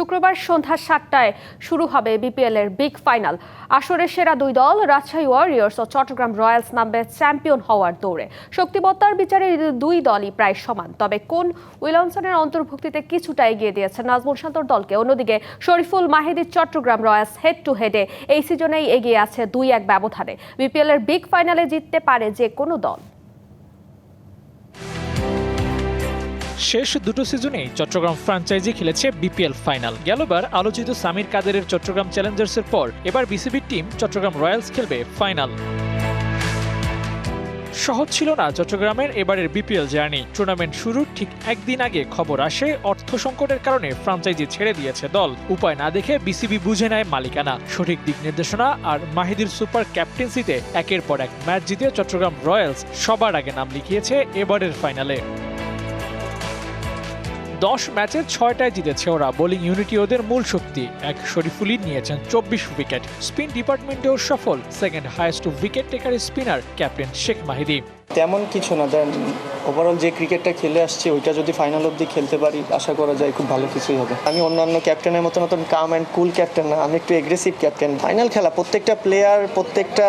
শুক্রবার সন্ধ্যা সাতটায় শুরু হবে বিপিএল এর বিগ ফাইনাল। আসরের সেরা দুই দল, রাজশাহী ওয়ারিয়র্স ও চট্টগ্রাম রয়্যালস নামবে চ্যাম্পিয়ন হওয়ার দৌড়ে। শক্তিমত্তার বিচারে দুই দলই প্রায় সমান। তবে কোন উইলসনের অন্তর্ভুক্তিতে কিছুটা এগিয়ে দিয়েছে নাজমুল শান্তর দলকে, অন্যদিকে শরীফুল মাহিদির চট্টগ্রাম রয়্যালস হেড টু হেডে এই সিজনেই এগিয়ে আছে দুই এক ব্যবধানে। বিপিএল এর বিগ ফাইনালে জিততে পারে যে কোনো দল। শেষ দুটো সিজনেই চট্টগ্রাম ফ্রাঞ্চাইজি খেলেছে বিপিএল ফাইনাল গেলবার আলোচিত সামির কাদেরের চট্টগ্রাম চ্যালেঞ্জার্সের পর এবার বিসিবির টিম চট্টগ্রাম রয়্যালস খেলবে ফাইনাল সহজ ছিল না চট্টগ্রামের এবারের বিপিএল জার্নি টুর্নামেন্ট শুরুর ঠিক একদিন আগে খবর আসে, অর্থ সংকটের কারণে ফ্রাঞ্চাইজি ছেড়ে দিয়েছে দল। উপায় না দেখে বিসিবি বুঝে নেয় মালিকানা। সঠিক দিক নির্দেশনা আর মাহিদির সুপার ক্যাপ্টেন্সিতে একের পর এক ম্যাচ জিতে চট্টগ্রাম রয়্যালস সবার আগে নাম লিখিয়েছে এবারের ফাইনালে দশ ম্যাচে ছয়টায় জিতেছে ওরা। বোলিং ইউনিটি ওদের মূল শক্তি। এক শরীফুলি নিয়েছেন চব্বিশ উইকেট। স্পিন ডিপার্টমেন্টেও সফল। Second highest wicket taker spinner captain Sheikh Mahidi. তেমন কিছু না। দেন ওভারঅল যে ক্রিকেটটা খেলে আসছি, ওইটা যদি ফাইনাল অবধি খেলতে পারি, আশা করা যায় খুব ভালো কিছুই হবে। আমি অন্যান্য ক্যাপ্টেনের মতো নতুন কাম অ্যান্ড কুল ক্যাপ্টেন না। আমি একটু এগ্রেসিভ ক্যাপ্টেন ফাইনাল খেলা, প্রত্যেকটা প্লেয়ার প্রত্যেকটা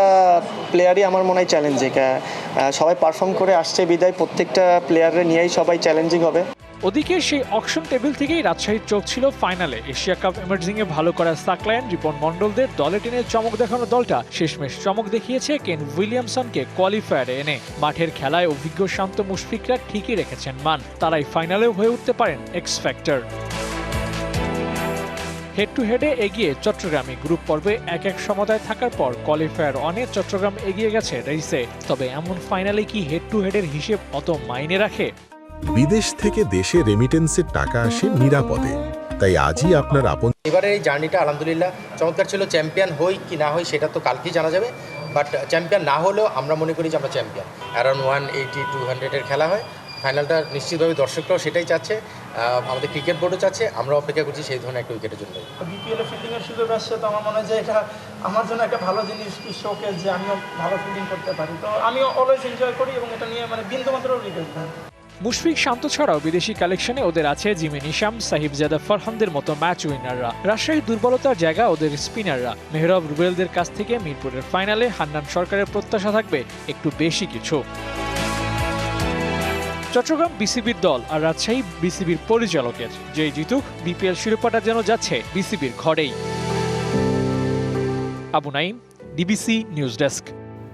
প্লেয়ারই আমার মনে হয় চ্যালেঞ্জিং সবাই পারফর্ম করে আসছে বিদায়। প্রত্যেকটা প্লেয়ারের নিয়েই সবাই চ্যালেঞ্জিং হবে। ওদিকে সেই অকশন টেবিল থেকেই রাজশাহীর চোখ ছিল ফাইনালে। এশিয়া কাপ এমার্জিং এ ভালো করা সাকলায়ন রিপন মন্ডলদের দলে টেনে চমক দেখানো দলটা শেষমেশ চমক দেখিয়েছে কেন উইলিয়ামসনকে কোয়ালিফায়ারে এনে। মাঠের খেলায় অভিজ্ঞ শান্ত মুশফিকরা ঠিকই রেখেছেন মান। তারাই ফাইনালেও হয়ে উঠতে পারেন এক্স ফ্যাক্টর হেড টু হেডে এগিয়ে চট্টগ্রামে গ্রুপ পর্বে এক এক সমতায় থাকার পর কোয়ালিফায়ার অনে চট্টগ্রাম এগিয়ে গেছে রেইসে তবে এমন ফাইনালে কি হেড টু হেডের হিসেব অত মাইনে রাখে? বিদেশ থেকে দেশে রেমিটেন্সের টাকা আসে নিরাপদে। তাই আজই আপনার আপন এবারে এই জার্নিটা আলহামদুলিল্লাহ চমৎকার ছিল। চ্যাম্পিয়ন হই কি না হই সেটা তো কালকেই জানা যাবে। বাট চ্যাম্পিয়ন না হলেও আমরা মনে করি যে আমরা champion around one eighty two হান্ড্রেডের খেলা হয়। ফাইনালটা নিশ্চিতভাবে দর্শকরাও সেটাই চাচ্ছে। আহ, আমাদের ক্রিকেট বোর্ডও চাচ্ছে। আমরা অপেক্ষা করছি সেই ধরনের একটা উইকেটের জন্য বিপিএল ফিল্ডিং এর সুযোগ আসছে তো আমার মনে হয় যে এটা আমার জন্য একটা ভালো জিনিস শোকে যে আমিও ভালো ফিল্ডিং করতে পারি। তো আমিও অলওয়েজ এনজয় করি এবং এটা নিয়ে মানে বিন্দু মাত্র রিগ্রেট মুশফিক শান্ত ছাড়াও বিদেশি কালেকশনে ওদের আছে জিমি নিশাম, সাহিবজাদা ফরহানদের মতো ম্যাচ উইনাররা। রাজশাহীর দুর্বলতার জায়গা ওদের স্পিনাররা। মেহরব রুবেলদের কাছ থেকে মিরপুরের ফাইনালে হান্নান সরকারের প্রত্যাশা থাকবে একটু বেশি কিছু। চট্টগ্রাম বিসিবির দল আর রাজশাহী বিসিবির পরিচালকের। যেই জিতুক, বিপিএল শিরোপাটা যেন যাচ্ছে বিসিবির ঘরেই। Abu Naim DBC news desk.